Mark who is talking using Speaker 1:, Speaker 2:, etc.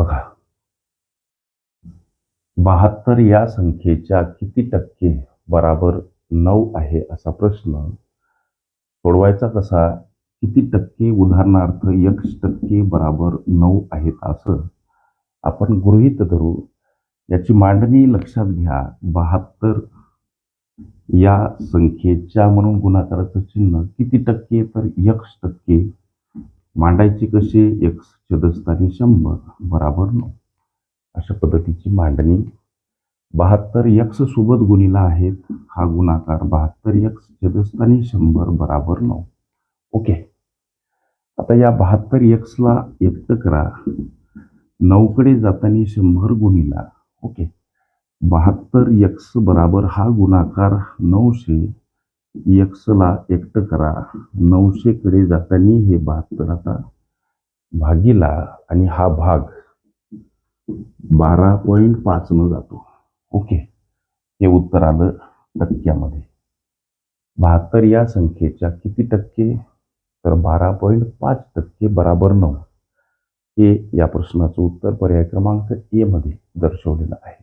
Speaker 1: बघा. बहात्तर या संख्येच्या किती टक्के बराबर नऊ आहे असा प्रश्न सोडवायचा कसा? किती टक्के उदाहरणार्थ यक्ष टक्के बराबर नऊ आहेत असं आपण गृहीत धरू. याची मांडणी लक्षात घ्या. बहात्तर या संख्येच्या म्हणून गुणाकाराचं चिन्ह किती टक्के तर यक्ष टक्के मांडायची कशी? एक्स छेदस्थानी शंभर बराबर नऊ. अशा पद्धतीची मांडणी. बहात्तर यक्स सोबत गुणिला आहेत. हा गुणाकार बहात्तर यक्स छेदस्थानी शंभर बराबर नऊ. ओके. आता या बहात्तर यक्सला एकटं करा. नऊकडे जाताना शंभर गुणिला. ओके. बहात्तर यक्स बराबर हा गुणाकार नऊशे एक्सला एकटं करा. नऊशेकडे जाताना हे बहात्तर आता भागीला आणि हा भाग बारा पॉईंट पाचनं जातो. ओके. हे उत्तर आलं टक्क्यामध्ये. बहात्तर या संख्येच्या किती टक्के? तर बारा पॉईंट पाच टक्के बराबर नऊ. हे या प्रश्नाचं उत्तर पर्याय क्रमांक ए मध्ये दर्शवलेलं आहे.